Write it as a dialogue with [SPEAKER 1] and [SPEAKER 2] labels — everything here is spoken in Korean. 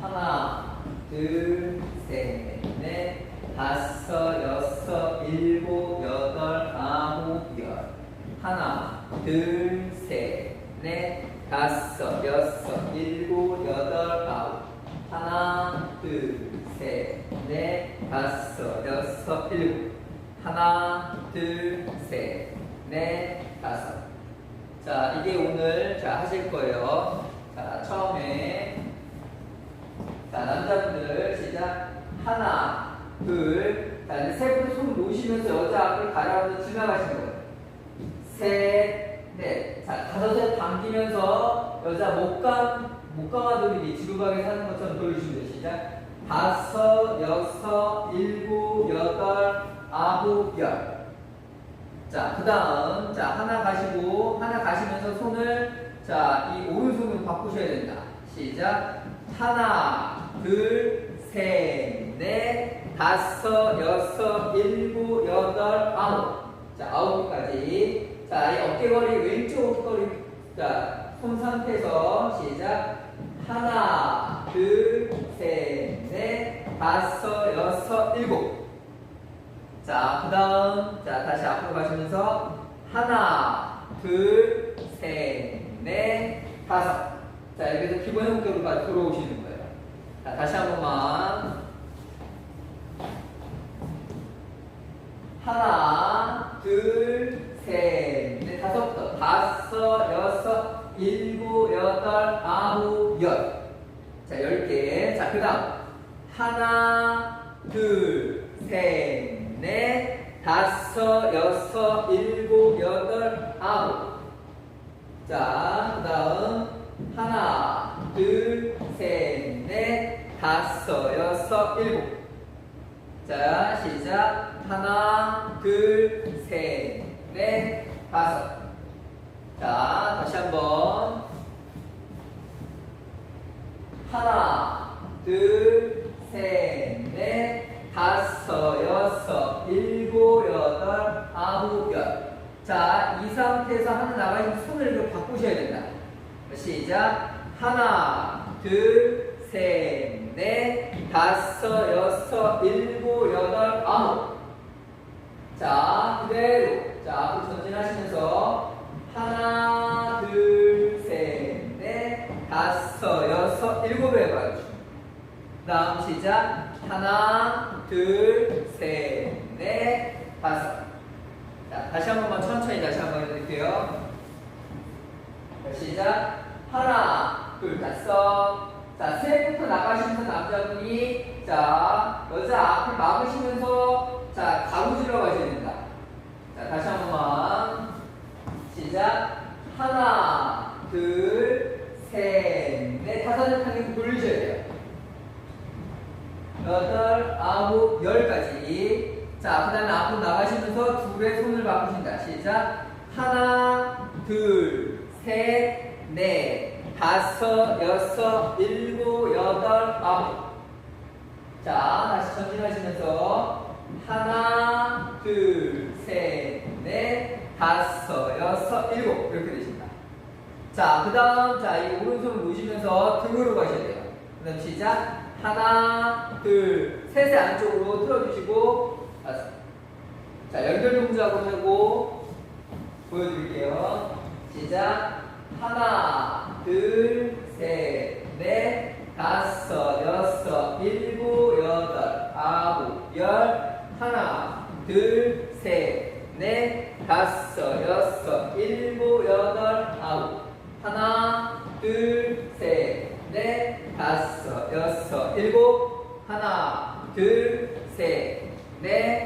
[SPEAKER 1] 하나, 둘, 셋, 넷, 다섯, 여섯, 일곱, 여덟, 아홉, 열. 하나, 둘, 셋, 넷, 다섯, 여섯, 일곱, 여덟, 아홉. 하나, 둘, 셋, 넷, 다섯, 여섯, 일곱. 하나, 둘, 셋, 넷, 다섯. 자, 이게 오늘 자 하실 거예요. 자, 처음에 자, 남자분들 시작. 하나, 둘, 자, 이제 세 분이 손 놓으시면서 여자 앞을 가려서 지나가시는 거예요. 셋, 넷. 자, 다섯에 당기면서 여자 목감, 목감아 돌리기 지구방에 사는 것처럼 돌리시면 돼요. 시작. 다섯, 여섯, 일곱, 여덟, 아홉, 열. 자, 그 다음, 자, 하나 가시고, 하나 가시면서 손을, 자, 이 오른손으로 바꾸셔야 된다. 시작. 하나, 둘, 셋, 넷, 다섯, 여섯, 일곱, 여덟, 아홉. 자, 아홉 개까지. 자, 이 어깨걸이, 왼쪽 어깨걸이, 자, 손 상태에서 시작. 하나, 둘, 셋, 넷, 다섯, 여섯, 일곱. 자, 그 다음, 자, 다시 앞으로 가시면서, 하나, 둘, 셋, 넷, 다섯. 자, 여기서 기본 형태로 들어오시는 거예요. 자, 다시 한 번만. 하나, 둘, 셋, 넷, 다섯부터. 다섯, 여섯, 일곱, 여덟, 아홉, 열. 자, 열 개. 하나, 둘, 셋, 넷, 다섯, 여섯, 일곱, 여덟, 아홉. 자, 그 다음. 하나, 둘, 셋, 넷, 다섯, 여섯, 일곱. 자, 시작. 하나, 둘, 셋, 넷, 다섯. 자, 다시 한 번. 하나, 둘, 셋, 넷, 다섯, 여섯, 일곱, 여덟, 아홉, 열. 자, 이 상태에서 하나 나가시면 손을 이렇게 바꾸셔야 된다. 시작. 하나, 둘, 셋, 넷, 다섯, 여섯, 일곱, 여덟, 아홉. 자, 그대로. 자, 앞으로 전진하시면서 하나, 둘, 셋, 넷, 다섯, 여섯, 일곱 해봐요. 다음 시작. 하나, 둘, 셋, 넷, 다섯. 자, 다시 한 번만 천천히 다시 한 번 해드릴게요. 자, 시작. 하나, 둘, 다섯. 자, 셋부터 나가시면서 남자분이, 자, 여자 앞을 막으시면서, 자, 가로질러 가셔야 된다. 자, 다시 한 번만. 시작. 하나, 둘, 셋, 넷, 다섯을 향해 돌리셔야 돼요. 여덟, 아홉, 열까지. 자, 그 다음에 앞으로 나가시면서 둘의 손을 바꾸신다. 시작. 하나, 둘, 셋, 넷, 다섯, 여섯, 일곱, 여덟, 아홉. 자, 다시 전진하시면서 하나, 둘, 셋, 넷, 다섯, 여섯, 일곱 이렇게 되십니다. 자, 그 다음, 자, 이 오른손을 놓으시면서 등으로 가셔야 돼요. 그 다음 시작. 하나, 둘, 셋의 안쪽으로 틀어주시고. 자, 연결 동작으로 하고, 보여드릴게요. 시작. 하나, 둘, 셋, 넷, 다섯, 여섯, 일곱, 여덟, 아홉, 열. 하나, 둘, 셋, 넷, 다섯, 여섯, 일곱, 여덟, 아홉. 하나, 둘, 다섯, 여섯, 일곱. 하나, 둘, 셋, 넷.